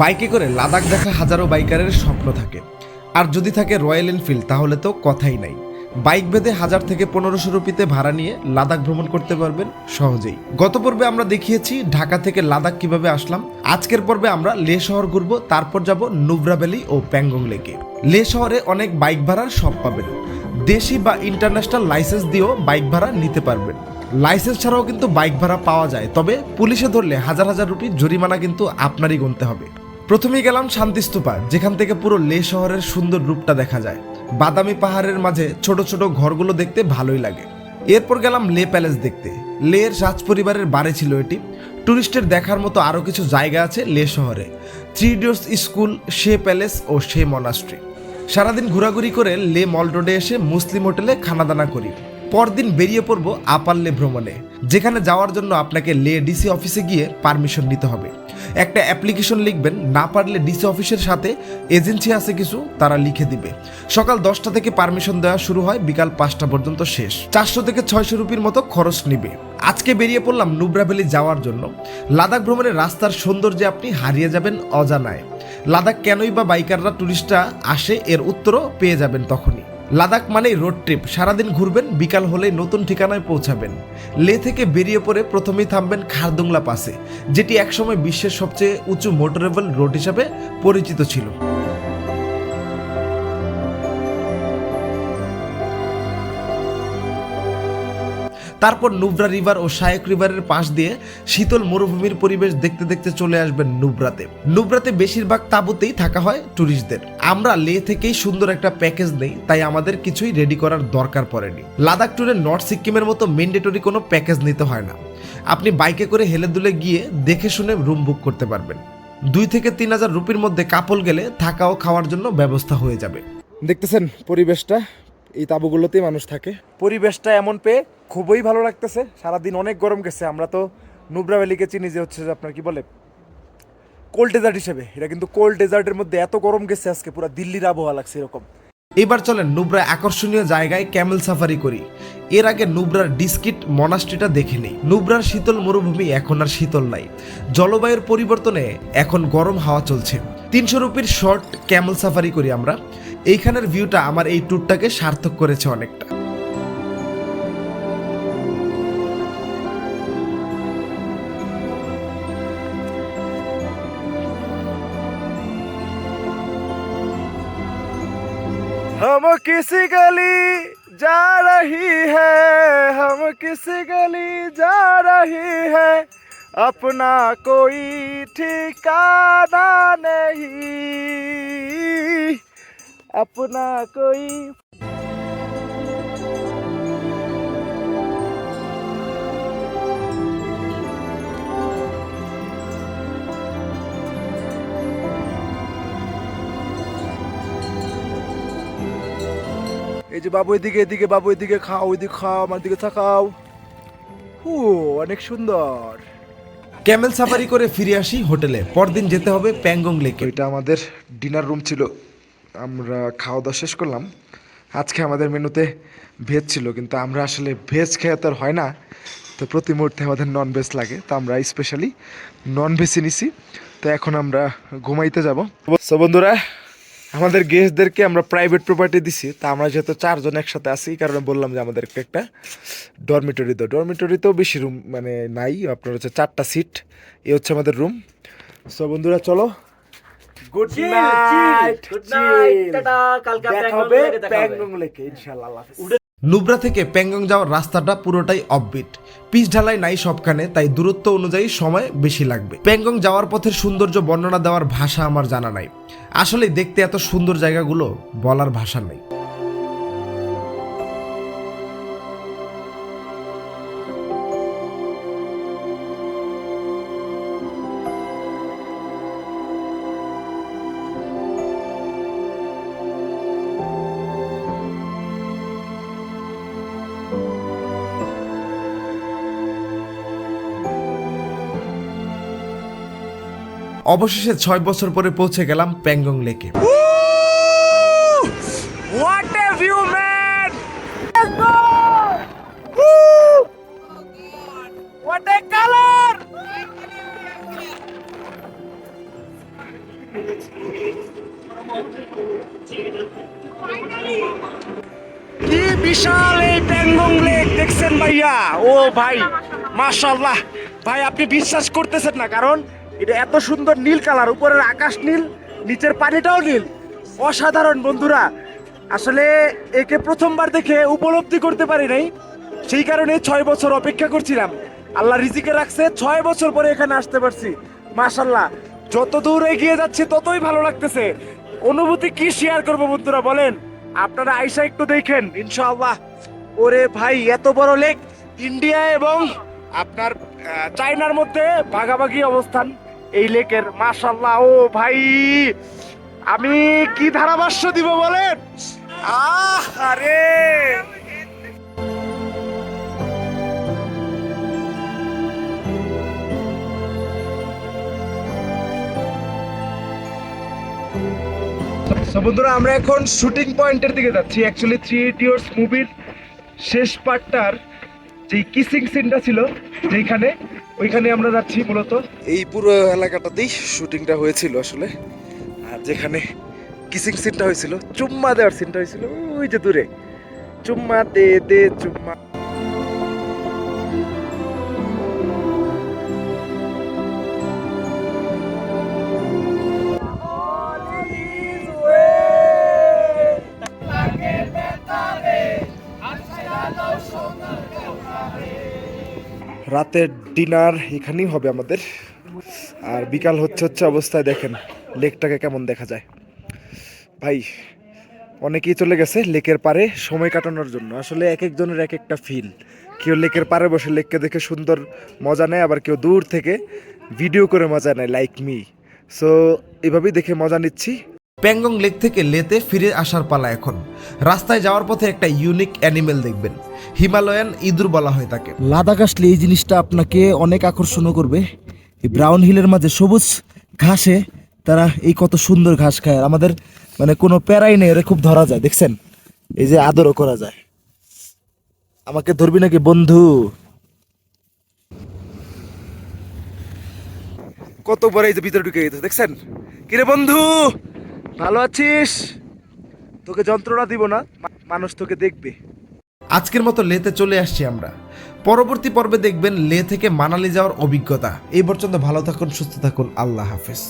বাইকে করে লাদাখ দেখা হাজারো বাইকারের স্বপ্ন থাকে। আর যদি থাকে রয়্যাল এনফিল্ড, তাহলে তো কথাই নাই। বাইক বেঁধে হাজার থেকে পনেরোশো রুপিতে ভাড়া নিয়ে লাদাখ ভ্রমণ করতে পারবেন সহজেই। গত পর্বে আমরা দেখিয়েছি ঢাকা থেকে লাদাখ কীভাবে আসলাম। আজকের পর্বে আমরা লে শহর ঘুরবো, তারপর যাব নুব্রা ভ্যালি ও প্যাংগং লেকে। লে শহরে অনেক বাইক ভাড়ার সব পাবেন। দেশি বা ইন্টারন্যাশনাল লাইসেন্স দিয়েও বাইক ভাড়া নিতে পারবেন। লাইসেন্স ছাড়াও কিন্তু বাইক ভাড়া পাওয়া যায়, তবে পুলিশে ধরলে হাজার হাজার রুপি জরিমানা কিন্তু আপনারই গুনতে হবে। প্রথমেই গেলাম শান্তিস্তূপা, যেখান থেকে পুরো লে শহরের সুন্দর রূপটা দেখা যায়। বাদামি পাহাড়ের মাঝে ছোট ছোট ঘরগুলো দেখতে ভালোই লাগে। এরপর গেলাম লে প্যালেস দেখতে। লের রাজ পরিবারের বাড়ি ছিল এটি। টুরিস্টের দেখার মতো আরও কিছু জায়গা আছে লে শহরে। Three idiots school Shey palace ও শে মনাস্ট্রি। সারাদিন ঘোরাঘুরি করে লে মল রোডে এসে মুসলিম হোটেলে খানাদানা করি। পরদিন বেরিয়ে পড়ব আপার লে ভ্রমণে। যেখানে যাওয়ার জন্য আপনাকে লে ডিসি অফিসে গিয়ে পারমিশন নিতে হবে। একটা অ্যাপ্লিকেশন লিখবেন, না পারলে ডিসি অফিসের সাথে এজেন্সি আছে কিছু, তারা লিখে দিবে। সকাল দশটা থেকে পারমিশন দেওয়া শুরু হয়, বিকাল পাঁচটা পর্যন্ত শেষ। চারশো থেকে ছয়শো রুপির মতো খরচ নিবে। আজকে বেরিয়ে পড়লাম নুব্রা ভ্যালি যাওয়ার জন্য। লাদাখ ভ্রমণের রাস্তার সৌন্দর্যে আপনি হারিয়ে যাবেন অজানায়। লাদাখ কেনই বা বাইকাররা টুরিস্টরা আসে, এর উত্তরও পেয়ে যাবেন তখনই। লাদাখ মানেই রোড ট্রিপ সারাদিন ঘুরবেন, বিকাল হলে নতুন ঠিকানায় পৌঁছাবেন। লে থেকে বেরিয়ে পড়ে প্রথমেই থামবেন খারদুংলা পাসে, যেটি একসময় বিশ্বের সবচেয়ে উঁচু মোটরেবল রোড হিসাবে পরিচিত ছিল। তারপর নুব্রা রিভার ও শায়ক রিভারের পাশ দিয়ে শীতল মরুভূমির পরিবেশ দেখতে দেখতে চলে আসবেন নুব্রাতে। নুব্রাতে বেশিরভাগ তাঁবুতেই থাকা হয় ট্যুরিস্টদের আমরা লে থেকেই সুন্দর একটা প্যাকেজ নেই, তাই আমাদের কিছুই রেডি করার দরকার পড়েনি। লাদাখ ট্যুরে নর্থ সিকিমের মতো মেন্ডেটরি কোনো প্যাকেজ নিতে হয় না। আপনি বাইকে করে হেলে দুলে গিয়ে দেখে শুনে রুম বুক করতে পারবেন। দুই থেকে তিন হাজার রুপির মধ্যে কাপল গেলে থাকা ও খাওয়ার জন্য ব্যবস্থা হয়ে যাবে। দেখতেছেন পরিবেশটা। এই তাঁবুগুলোতেই মানুষ থাকে। পরিবেশটা এমন পেয়ে খুবই ভালো লাগতেছে। সারাদিন অনেক গরম গেছে আমরা তো নুব্রা ভ্যালিকে চিনি যে হচ্ছে যে আপনার কি বলে কোল্ড ডেজার্ট হিসেবে। এটা কিন্তু কোল্ড ডেজার্টের মধ্যে এত গরম গেছে আজকে পুরো দিল্লির আবহাওয়া লাগছে এরকম। এবার চলেন নুব্রা আকর্ষণীয় জায়গায় ক্যামেল সাফারি করি। এর আগে নুব্রার ডিস্কিট মনাস্ট্রিটা দেখে নেই। নুব্রার শীতল মরুভূমি এখন আর শীতল নাই। জলবায়ুর পরিবর্তনে এখন গরম হাওয়া চলছে। তিনশো রুপির শর্ট ক্যামেল সাফারি করি আমরা। এইখানের ভিউটা আমার এই ট্যুরটাকে সার্থক করেছে অনেকটা हम किसी गली जा रही है हम किसी गली जा रही है अपना कोई ठिकाना नहीं अपना कोई এই যে বাবু এদিকে এদিকে বাবু এদিকে খাও ওইদিকে খাও আমার দিকে তাকাও হু অনেক সুন্দর ক্যামেল সাফারি করে ফিরে আসি হোটেলে পরদিন যেতে হবে প্যাংগং লেকে এটা আমাদের ডিনার রুম ছিল আমরা খাওয়া দাওয়া শেষ করলাম। আজকে আমাদের মেনুতে ভেজ ছিল, কিন্তু আমরা আসলে ভেজ খেয়ে তো আর হয় না। তো প্রতি মুহূর্তে আমাদের নন ভেজ লাগে, তো আমরা স্পেশালি নন ভেজই নিছি। তো এখন আমরা ঘুমাইতে যাব। সো বন্ধুরা, আমাদের গেস্টদেরকে আমরা প্রাইভেট প্রপার্টি দিছি, তা আমরা যেহেতু চারজন একসাথে আছি, এই কারণে বললাম যে আমাদেরকে একটা ডরমিটরি তো। ডরমিটরিতেও বেশি রুম মানে নাই, আপনার হচ্ছে চারটা সিট এ হচ্ছে আমাদের রুম সো বন্ধুরা, চলো good night good night tata কালকে দেখা হবে। প্যাংগং লেকে ইনশাআল্লাহ আল্লাহ হাফেজ। নুব্রা থেকে প্যাংগং যাওয়ার রাস্তাটা পুরোটাই অফবিট পিচ ঢালাই নাই সবখানে তাই দূরত্ব অনুযায়ী সময় বেশি লাগবে। প্যাংগং যাওয়ার পথের সৌন্দর্য বর্ণনা দেওয়ার ভাষা আমার জানা নাই। আসলে দেখতে এত সুন্দর জায়গাগুলো বলার ভাষা নেই। অবশেষে ছয় বছর পরে পৌঁছে গেলাম প্যাংগং লেকে! কি বিশাল এই প্যাংগং লেক, দেখছেন ভাইয়া? ও ভাই, মাশাআল্লাহ। ভাই, আপনি বিশ্বাস করতেছেন না, কারণ এটা এত সুন্দর নীল কালার, উপরের আকাশ নীল, নিচের পানিটাও নীল। অসাধারণ বন্ধুরা, আসলে একে প্রথমবার দেখে উপলব্ধি করতে পারি নাই। সেই কারণে ছয় বছর অপেক্ষা করছিলাম। আল্লাহ রিজিকে রাখছে, ছয় বছর পরে এখানে আসতে পারছি। মাশাল্লাহ যত দূর এগিয়ে যাচ্ছে, ততই ভালো লাগতেছে। অনুভূতি কি শেয়ার করব বন্ধুরা, বলেন? আপনারা আইসা একটু দেখেন, ইনশাআল্লাহ। ওরে ভাই, এত বড় লেক ইন্ডিয়া এবং আপনার চায়নার মধ্যে ভাগাভাগি অবস্থান। এই লেকের মাশাল্লাহ ও ভাই, আমি কি ধারাভাষ্য দিব বলেন? আহ, আরে! বন্ধুরা, আমরা এখন শুটিং পয়েন্টের দিকে যাচ্ছি। অ্যাকচুয়ালি থ্রি ইডিয়টস মুভির শেষ পার্টটার যে কিসিং সিনটা ছিল যেখানে ওইখানে আমরা যাচ্ছি মূলত। এই পুরো এলাকাটাতেই শুটিংটা হয়েছিল আসলে। আর যেখানে কিসিং সিনটা হয়েছিল, চুম্মা দেওয়ার সিনটা হয়েছিল, ওই যে দূরে। চুম্মা দে দে চুম্মা। রাতের ডিনার এখানেই হবে আমাদের। আর বিকাল হচ্ছে হচ্ছে অবস্থায় দেখেন, লেকটাকে কেমন দেখা যায়। ভাই, অনেকেই চলে গেছে লেকের পারে সময় কাটানোর জন্য। আসলে এক একজনের এক একটা ফিল কেউ লেকের পারে বসে লেককে দেখে সুন্দর মজা নেয়, আবার কেউ দূর থেকে ভিডিও করে মজা নেয় লাইক মি সো এভাবেই দেখে মজা নিচ্ছি। প্যাংগং লেক থেকে লেতে ফিরে আসার পালা এখন। রাস্তায় যাওয়ার পথে একটা ইউনিক অ্যানিমেল দেখবেন। হিমালয়ান ইঁদুর বলা হয় তাকে। লাদাখ আসলে এই জিনিসটা আপনাকে অনেক আকর্ষণও করবে। এই ব্রাউন হিলের মাঝে সবুজ ঘাসে তারা এই কত সুন্দর ঘাস খায়। আর আমাদের মানে কোনো প্যারাই নেই, ওরা খুব ধরা যায়, দেখছেন? এই যে আদরও করা যায়। আমাকে ধরবি নাকি, বন্ধু? কত বড় এই যে ভিতরে ঢুকে গেছে, দেখছেন? কিরে বন্ধু? ভালো আছিস? তোকে যন্ত্রণা দিব না মানুষ তোকে দেখবে। আজকের মতো লেতে চলে আসছি আমরা। পরবর্তী পর্বে দেখবেন লে থেকে মানালি যাওয়ার অভিজ্ঞতা। এই পর্যন্ত ভালো থাকুন, সুস্থ থাকুন, আল্লাহ হাফেজ।